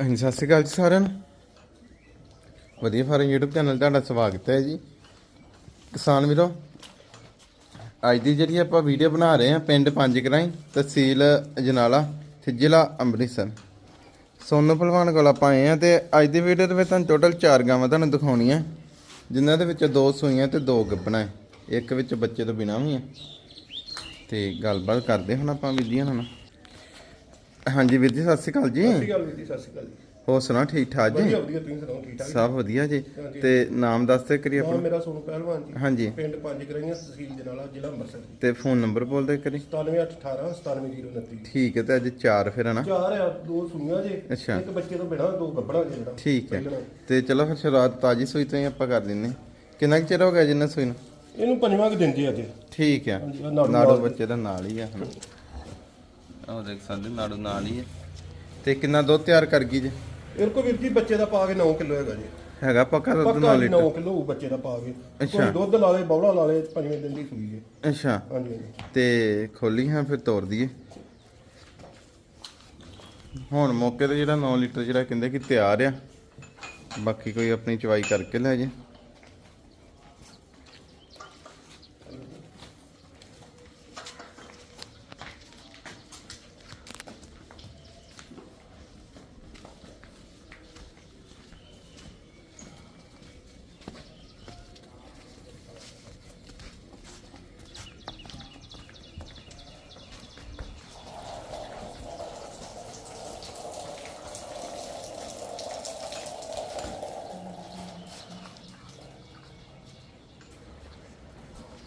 ਹਾਂਜੀ, ਸਤਿ ਸ਼੍ਰੀ ਅਕਾਲ ਜੀ ਸਾਰਿਆਂ ਨੂੰ। ਵਧੀਆ ਫਾਰਮ YouTube ਚੈਨਲ ਤੁਹਾਡਾ ਸਵਾਗਤ ਹੈ ਜੀ। ਕਿਸਾਨ ਵੀਰੋ, ਅੱਜ ਦੀ ਜਿਹੜੀ ਆਪਾਂ ਵੀਡੀਓ ਬਣਾ ਰਹੇ ਹਾਂ, ਪਿੰਡ ਪੰਜ ਕਰਾਈ, ਤਹਿਸੀਲ ਅਜਨਾਲਾ, ਤੇ ਜ਼ਿਲ੍ਹਾ ਅੰਮ੍ਰਿਤਸਰ। ਸੋਨੂ ਭਲਵਾਨ ਕੋਲ ਆਪਾਂ ਆਏ ਆ ਤੇ ਅੱਜ ਦੀ ਵੀਡੀਓ ਦੇ ਵਿੱਚ ਤੁਹਾਨੂੰ ਟੋਟਲ 4 ਗਾਵਾਂ ਤੁਹਾਨੂੰ ਦਿਖਾਉਣੀਆਂ। ਜਿਨ੍ਹਾਂ ਦੇ ਵਿੱਚ ਦੋ ਸੂਈਆਂ ਤੇ ਦੋ ਗੱਬਣਾ ਹੈ। ਇੱਕ ਵਿੱਚ ਬੱਚੇ ਤੋਂ ਬਿਨਾਂ ਵੀ ਹੈ। ਤੇ ਗੱਲਬਾਤ ਕਰਦੇ ਹੁਣ ਆਪਾਂ ਵੀਡੀਓ ਨਾਲ। ਹਾਂਜੀ ਵੀਰ ਜੀ ਸਤਿ ਸ਼੍ਰੀ ਅਕਾਲ ਜੀ। ਸਤਿ ਸ਼੍ਰੀ ਅਕਾਲ ਵੀਰ ਜੀ ਸਤਿ ਸ਼੍ਰੀ ਅਕਾਲ ਜੀ। ਹੋਰ ਸੁਣਾ ਠੀਕ ਠਾਕ ਜੀ? ਵਧੀਆ ਵਧੀਆ ਤੁਸੀਂ ਸੁਣਾਓ ਠੀਕ ਠਾਕ ਸਭ ਵਧੀਆ ਜੀ। ਤੇ ਨਾਮ ਦੱਸਦੇ ਕਰੀ ਨਾਮ ਆਪਣਾ। ਮੇਰਾ ਸੋਨੂ ਪਹਿਲਵਾਨ ਜੀ। ਹਾਂਜੀ। ਪਿੰਡ ਪੰਜ ਗਰਾਈਆਂ ਤਹਿਸੀਲ ਜਨਾਲਾ ਜ਼ਿਲ੍ਹਾ ਅੰਮ੍ਰਿਤਸਰ ਤੇ ਫੋਨ ਨੰਬਰ ਬੋਲਦੇ ਕਰੀ। 97818 97029 ਠੀਕ ਹੈ ਤੇ ਅੱਜ ਚਾਰ ਫਿਰ ਹਨਾ ਚਾਰ ਆ ਦੋ ਸੁਣੀਆਂ ਜੇ। ਇੱਕ ਬੱਚੇ ਤੋਂ ਬਿਨਾ ਦੋ ਗੱਬੜਾ ਜੇ ਜਿਹੜਾ। ਠੀਕ ਹੈ। ਤੇ ਚਲੋ ਫਿਰ ਸ਼ੁਰੂਆਤ ਤਾਜੀ ਸੂਈ ਤੋਂ ਹੀ ਆਪਾਂ ਕਰ ਦਿੰਨੇ। ਕਿੰਨਾ ਕੁ ਚਿਰ ਹੋ ਗਿਆ ਜਿੰਨਾ ਸੂਈ ਨੂੰ? ਇਹਨੂੰ ਪੰਜਵਾਂ ਕਿ ਦਿਨ ਜੀ ਅੱਜ। ਠੀਕ ਹੈ। ਨਾੜੂ। ਬੱਚੇ ਦਾ ਨਾਲ ਹੀ ਆ। ਹਨਾ ਆਹ ਦੇਖ ਸਕਦੇ ਨਾੜੂ ਨਾਲ ਹੀ ਹੈ। ਤੇ ਕਿੰਨਾ ਦੁੱਧ ਤਿਆਰ ਕਰ ਗਈ ਜੀ? ਇਹ ਕੋ ਵੀਰ ਜੀ ਬੱਚੇ ਦਾ ਪਾ ਕੇ 9 ਕਿਲੋ ਹੈਗਾ ਜੀ। ਹੈਗਾ ਪੱਕਾ ਦੁੱਧ ਪੱਕਾ 9 ਜੀ 9 ਲੀਟਰ ਕਿਲੋ ਹੋਊ ਬੱਚੇ ਦਾ ਪਾ ਕੇ। ਅੱਛਾ। ਕੋਈ ਦੁੱਧ ਲਾ ਲੇ ਬੌੜਾ ਲਾ ਲੇ ਪੰਜਵੇਂ ਦਿਨ ਦੀ ਸੂਈ ਜੀ ਅੱਛਾ। ਹਾਂਜੀ ਹਾਂਜੀ। ਤੇ ਖੋਲੀ ਹਾਂ ਫਿਰ ਤੋੜ ਦਈਏ। ਹੁਣ ਮੌਕੇ ਤੇ ਜਿਹੜਾ 9 ਲੀਟਰ ਜਿਹੜਾ ਕਹਿੰਦੇ ਕਿ ਤਿਆਰ ਆ ਬਾਕੀ ਕੋਈ ਆਪਣੀ ਚਵਾਈ ਕਰਕੇ ਲੈ ਜੇ।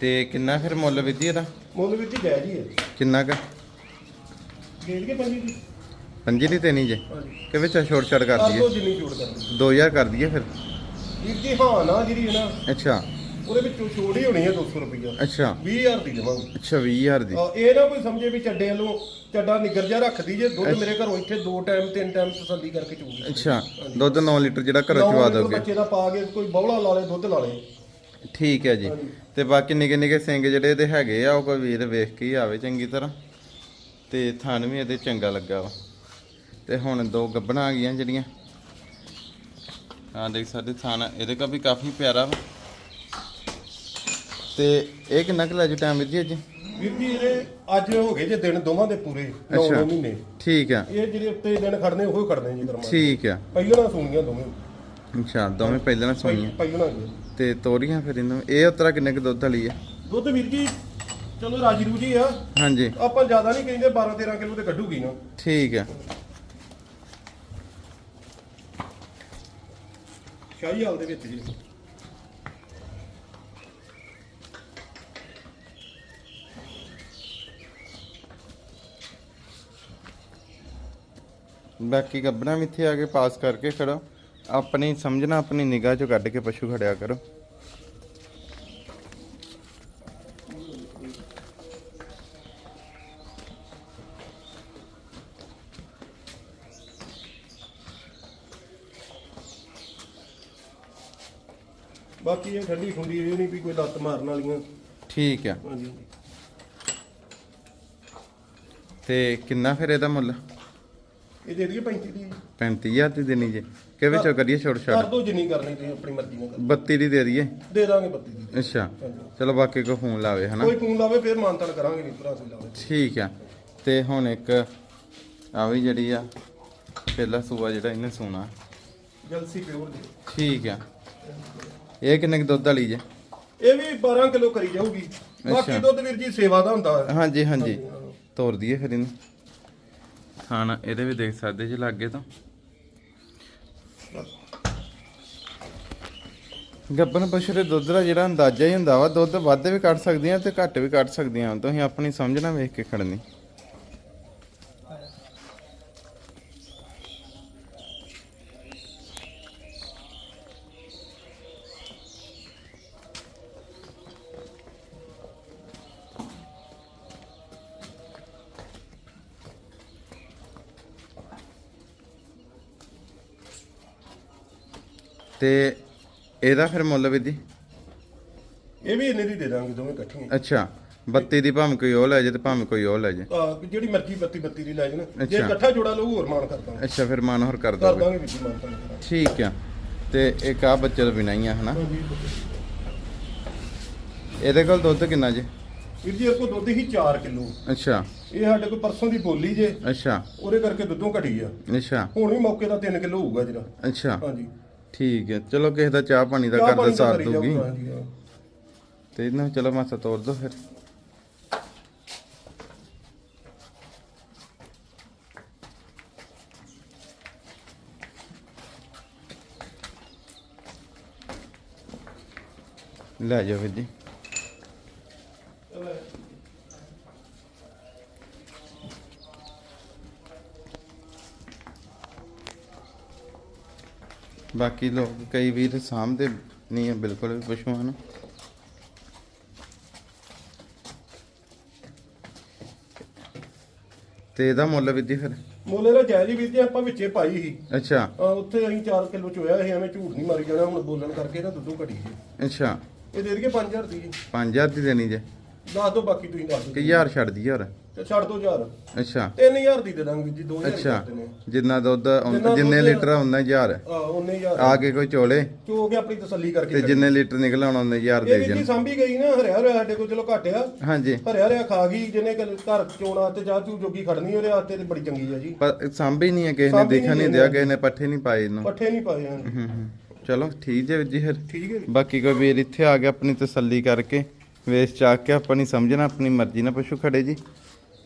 ਤੇ ਕਿੰਨਾ ਫਿਰ ਮੁੱਲ ਵਿਧੀ ਇਹਦਾ? ਮੁੱਲ ਵੀਰ ਜੀ ਜਾਇਜ਼ ਹੀ ਹੈ। ਕਿੰਨਾ ਕ? ਗੇੜ ਕੇ ਪੰਜੀ ਦੀ। ਪੰਜੀ ਦੀ ਤੇ ਨਹੀਂ ਜੇ? ਹਾਂਜੀ। ਕਿ ਵਿੱਚ ਛੋਟ ਛੜ ਕਰ ਦੋ ਦਈਏ। ਜਿੰਨੀ ਛੋੜ ਕਰ ਦਿਓ। 2000 ਕਰ ਦਈਏ ਫਿਰ। ਵੀਰ ਜੀ ਹਾਂ ਨਾ ਜਿਹੜੀ ਹੈ ਨਾ ਅੱਛਾ। ਉਹਦੇ ਵਿੱਚੋਂ ਛੋੜ ਹੀ ਹੋਣੀ ਹੈ 200 ਰੁਪਈਆ। ਅੱਛਾ। 20000 ਦੀ ਦੇਵਾਂਗੇ। ਅੱਛਾ 20000 ਦੀ। ਇਹ ਨਾ ਕੋਈ ਸਮਝੇ ਵੀ ਚੱਡੇ ਵੱਲੋਂ ਚੱਡਾ ਨਿੱਗਰ ਜਾ ਰੱਖਦੀ ਜੇ ਦੁੱਧ ਮੇਰੇ ਘਰੋਂ ਇੱਥੇ ਦੋ ਟਾਈਮ ਤਿੰਨ ਟਾਈਮ ਤਸੱਲੀ ਕਰਕੇ ਚੂਗੀ ਅੱਛਾ। ਦੁੱਧ 9 ਲੀਟਰ ਜਿਹੜਾ ਘਰੋਂ ਚਵਾ ਦੋਗੇ। ਬੱਚੇ ਦਾ ਪਾ ਕੇ ਕੋਈ ਬੌਲਾ ਲਾ ਲੇ ਦੁੱਧ ਲਾ ਲੇ। ਠੀਕ ਹੈ ਜੀ। ਤੇ ਬਾਕੀ ਨਿੱਕੇ ਨਿੱਕੇ ਸਿੰਘ ਜਿਹੜੇ ਇਹਦੇ ਹੈਗੇ ਆ ਉਹ ਕੋਈ ਵੀਰ ਵੇਖ ਕੇ ਹੀ ਆਵੇ ਚੰਗੀ ਤਰ੍ਹਾਂ। ਤੇ ਥਣ ਵੀ ਇਹਦੇ ਚੰਗਾ ਲੱਗਾ ਵਾ। ਤੇ ਹੁਣ ਦੋ ਗੱਬਣਾ ਆ ਗਈਆਂ ਜਿਹੜੀਆਂ। ਆ ਦੇਖ ਸਕਦੇ ਥਣ ਇਹਦੇ ਕਾ ਵੀ ਕਾਫੀ ਪਿਆਰਾ ਵਾ। ਤੇ ਇਹ ਕਿੰਨਾ ਕੁ ਲੈ ਜੂ ਟਾਈਮ ਵੀਰ ਜੀ ਅੱਜ? ਵੀਰ ਜੀ ਇਹ ਅੱਜ ਹੋ ਗਏ ਜੇ ਦਿਨ ਦੋਵਾਂ ਦੇ ਪੂਰੇ 9 ਅੱਛਾ। ਮਹੀਨੇ। ਠੀਕ ਆ। ਇਹ ਜਿਹੜੇ ਉੱਤੇ ਦਿਨ ਖੜਨੇ ਉਹ ਹੀ ਖੜਨੇ ਜੀ ਕਰਮਾ ਠੀਕ ਆ। ਪਹਿਲਾਂ ਸੁਣੀਆਂ ਦੋਵੇਂ। ਅੱਛਾ ਦੋਵੇਂ ਪਹਿਲਾਂ ਸੋਈਆਂ। ਪਹਿਲਾਂ ਤੇ ਤੋਰੀਆਂ ਫਿਰ ਇਹਨੂੰ। ਇਹ ਉਤਰਾ ਕਿੰਨੇ ਕੁ ਦੁੱਧ ਵਾਲੀ ਆ? ਦੁੱਧ ਵੀਰ ਜੀ ਚਲੋ ਰਾਜੀ ਰੂਜੀ ਆ। ਹਾਂਜੀ। ਆਪਾਂ ਜ਼ਿਆਦਾ ਨਹੀਂ ਕਹਿੰਦੇ 12 13 ਕਿਲੋ ਤੇ ਕੱਢੂਗੀ ਨਾ। ਠੀਕ ਆ। ਸ਼ਾਹੀ ਹਾਲ ਦੇ ਵਿੱਚ ਜੀ। ਬਾਕੀ ਗੱਬਣਾ ਵੀ ਇੱਥੇ ਆ ਕੇ ਪਾਸ ਕਰਕੇ ਖੜੋ। ਆਪਣੀ ਸਮਝਣਾ ਆਪਣੀ ਨਿਗਾਹ ਚੋਂ ਕੱਢ ਕੇ ਪਸ਼ੂ ਖੜਿਆ ਕਰੋ। ਬਾਕੀ ਇਹ ਠੰਡੀ ਠੁੰਡੀ ਇਹ ਨਹੀਂ ਵੀ ਕੋਈ ਲੱਤ ਮਾਰਨ ਵਾਲੀਆਂ। ਠੀਕ ਆ। ਹਾਂਜੀ। ਤੇ ਕਿੰਨਾ ਫਿਰ ਇਹਦਾ ਮੁੱਲ? ਇਹ ਦੇ ਦਈਏ 35 ਦੀ 35000 ਦੀ ਦੇਣੀ ਜੇ। ਕਿ ਵਿੱਚੋਂ ਕਰੀਏ ਛੋਟ ਕਰ ਛਾਟ ਦੋ ਜਿੰਨੀ ਕਰਨੀ ਤੁਸੀਂ ਆਪਣੀ ਮਰਜ਼ੀ ਨਾਲ ਕਰ। 32 ਦੀ ਦੇ ਦਈਏ। ਦੇ ਦਾਂਗੇ 32 ਦੀ। ਅੱਛਾ। ਚਲੋ ਬਾਕੀ ਕੋ ਫੋਨ ਲਾਵੇ ਹਨਾ? ਕੋਈ ਫੋਨ ਲਾਵੇ ਫਿਰ ਮਾਨਤਾਨ ਕਰਾਂਗੇ ਨਹੀਂ ਭਰਾ ਕੋਈ ਲਾਵੇ। ਠੀਕ ਆ। ਤੇ ਹੁਣ ਇੱਕ ਆ ਵੀ ਜਿਹੜੀ ਆ ਪਹਿਲਾ ਸੂਆ ਜਿਹੜਾ ਇਹਨੇ ਸੋਣਾ। ਜਲਸੀ ਪਿਓਰ ਦੀ ਠੀਕ ਆ। ਇਹ ਕਿੰਨੇ ਕੁ ਦੁੱਧ ਵਾਲੀ ਜੇ? ਇਹ ਵੀ 12 ਕਿਲੋ ਕਰੀ ਜਾਊਗੀ। ਬਾਕੀ। ਦੁੱਧ ਵੀਰ ਜੀ ਸੇਵਾ ਦਾ ਹੁੰਦਾ। ਹੈ ਹਾਂਜੀ। ਹਾਂਜੀ ਤੋਰ ਦਈਏ ਫਿਰ ਇਹਨੂੰ। ਖਾਣਾ, ਇਹਦੇ ਵੀ ਦੇਖ ਸਕਦੇ ਜੀ ਲਾਗੇ ਤੋਂ। ਗੱਬਨ ਪਸ਼ੂ ਦੇ ਦੁੱਧ ਦਾ ਜਿਹੜਾ ਅੰਦਾਜ਼ਾ ਹੀ ਹੁੰਦਾ ਵਾ, ਦੁੱਧ ਵੱਧ ਵੀ ਕੱਢ ਸਕਦੀਆਂ ਤੇ ਘੱਟ ਵੀ ਕੱਢ ਸਕਦੀਆਂ। ਤੁਸੀਂ ਆਪਣੀ ਸਮਝ ਨਾਲ ਵੇਖ ਕੇ ਖੜਨੀ। ਤੇ ਇਹਦਾ ਫਿਰ ਮੁੱਲ ਵਿਧੀ ਇਹ ਵੀ ਇੰਨੇ ਦੀ ਦੇ ਦਾਂਗੇ ਦੋਵੇਂ ਇਕੱਠੀਆਂ। ਅੱਛਾ 32 ਦੀ ਭਾਵੇਂ ਕੋਈ ਉਹ ਲੈ ਜੇ ਤੇ ਭਾਵੇਂ ਕੋਈ ਉਹ ਲੈ ਜੇ। ਆ ਜਿਹੜੀ ਮਰਜ਼ੀ 32 32 ਦੀ ਲੈ ਜਾਣ ਜੇ ਅੱਛਾ। ਇਕੱਠਾ ਜੋੜਾ ਲਊ ਹੋਰ ਮਾਨ ਕਰ ਦਾਂਗੇ। ਅੱਛਾ ਫਿਰ ਮਨ ਹੋਰ ਕਰ ਕਰ ਦੋਗੇ। ਜੀ ਮਾਨ ਕਰ ਠੀਕ ਆ। ਤੇ ਇੱਕ ਆ ਬੱਚੇ ਦਾ ਬਿਨਾ ਹੀ ਆ ਹਨਾ? ਇਹਦੇ ਕੋਲ ਦੁੱਧ ਕਿੰਨਾ ਜੇ? ਵੀਰ ਜੀ ਇਹ ਕੋ ਦੁੱਧ ਹੀ 4 ਕਿਲੋ। ਅੱਛਾ। ਇਹ ਸਾਡੇ ਕੋਲ ਪਰਸੋਂ ਦੀ ਬੋਲੀ ਜੇ। ਅੱਛਾ। ਉਹਦੇ ਕਰਕੇ ਦੁੱਧੋਂ ਘਟੀ ਆ। ਅੱਛਾ। ਹੁਣ ਵੀ ਮੌਕੇ ਦਾ 3 ਕਿਲੋ ਹੋਊਗਾ ਜਿਹੜਾ ਅੱਛਾ। ਹਾਂਜੀ। ਠੀਕ ਹੈ ਚਲੋ ਕਿਸੇ ਦਾ ਚਾਹ ਪਾਣੀ ਦਾ ਚਾਹ ਕਰਦੇ ਪਾਣੀ ਤਾਂ ਸਾਰ ਕਰੀ ਦੂਗੀ ਜਾਊਗਾ, ਹਾਂਜੀ, ਹਾਂ। ਤੇ ਇਹਨਾਂ ਚਲੋ ਮਾਸਾ ਤੋੜ ਦੋ ਫਿਰ। ਲੈ ਜਾਓ ਵੀਰ ਜੀ। ਬਾਕੀ ਲੋਕ ਕਈ ਵੀਰ ਸਾਹਮਣੇ ਨਹੀਂ ਹੈ ਬਿਲਕੁਲ ਵੀ ਪਸ਼ੂਆਂ ਨੂੰ। ਤੇ ਇਹਦਾ ਮੁੱਲ ਵੀ ਫਿਰ? ਮੁੱਲ ਇਹਦਾ ਜਾਇਜ਼ ਹੀ ਵੀਰ ਜੀ ਆਪਾਂ ਵਿੱਚੇ ਪਾਈ ਸੀ। ਅੱਛਾ। ਉੱਥੇ ਅਸੀਂ 4 ਕਿਲੋ ਚੋਇਆ ਸੀ ਐਵੇਂ ਝੂਠ ਨਹੀਂ ਮਾਰੀ ਜਾਣਾ ਹੁਣ ਬੋਲਣ ਕਰਕੇ ਨਾ ਦੁੱਧੋਂ ਘਟੀ ਜੀ ਅੱਛਾ। ਇਹ ਦੇ ਦਈਏ 5000 ਦੀ। ਜੀ 5000 ਦੀ ਦੇਣੀ ਜੇ। ਦੱਸ ਦਿਓ ਬਾਕੀ ਤੁਸੀਂ ਦੱਸ ਦਿਓ। ਹਜ਼ਾਰ ਛੱਡ ਦੀ ਯਾਰ ਤੇ ਛੱਡ ਦਿਓ 1000 ਅੱਛਾ। 3000 ਦੀ ਦੇ ਦਾਂਗੇ ਜੀ 2000 ਅੱਛਾ। ਜਿੰਨਾ ਦੁੱਧ ਆਉਂਦਾ- ਜਿੰਨਾ ਜਿੰਨੇ ਦੁੱਧ- ਲੀਟਰ ਆਉਂਦਾ ਹਜ਼ਾਰ। ਆ ਉਹਨੇ ਹਜ਼ਾਰ। ਆ ਕੇ ਕੋਈ ਚੋਲੇ? ਚੋ ਕੇ ਆਪਣੀ ਤਸੱਲੀ ਕਰਕੇ ਤੇ। ਜਿੰਨੇ ਲੀਟਰ ਨਿਕਲ ਆਉਣਾ ਉਹਨੇ ਇਹ ਦੇ ਜੀ ਜਣ। ਸਾਂਭੀ ਗਈ ਨਾ ਹਰਿਆ ਹਰਿਆ ਸਾਡੇ ਕੋਲ ਚਲੋ ਘਟਿਆ ਹਾਂਜੀ। ਹਰਿਆ ਹਰਿਆ ਖਾ ਗਈ ਜਿਹਨੇ ਘਰ ਚੋਣਾ ਤੇ ਚਾਹ ਚੂ ਜੋਗੀ ਖੜਨੀ ਉਹਦੇ ਹੱਥੇ ਤੇ ਬੜੀ ਚੰਗੀ ਆ ਜੀ। ਪਰ ਸਾਂਭੀ ਨਹੀਂ ਹੈ ਕਿਸੇ ਨੇ ਸਾਂਭੀ ਦੇਖਿਆ ਨਹੀਂ ਨਹੀਂ ਦਿਆ। ਕਿਸੇ ਨੇ ਪੱਠੇ ਨਹੀਂ ਪਾਏ ਇਹਨੂੰ। ਪੱਠੇ ਨਹੀਂ ਪਾਏ ਹਨ ਹੂੰ ਹੂੰ ਚਲੋ ਠੀਕ ਜੇ ਜੀ ਫਿਰ। ਠੀਕ ਹੈ ਬਾਕੀ ਕੋਈ ਵੀਰ ਇੱਥੇ ਆ ਗਿਆ ਆਪਣੀ ਤਸੱਲੀ ਕਰਕੇ ਵੇਚ ਚਾਕ ਕੇ ਆਪਣੀ ਸਮਝਣਾ ਆਪਣੀ ਮਰਜ਼ੀ ਨਾਲ ਪਸ਼ੂ ਖੜੇ ਜੀ।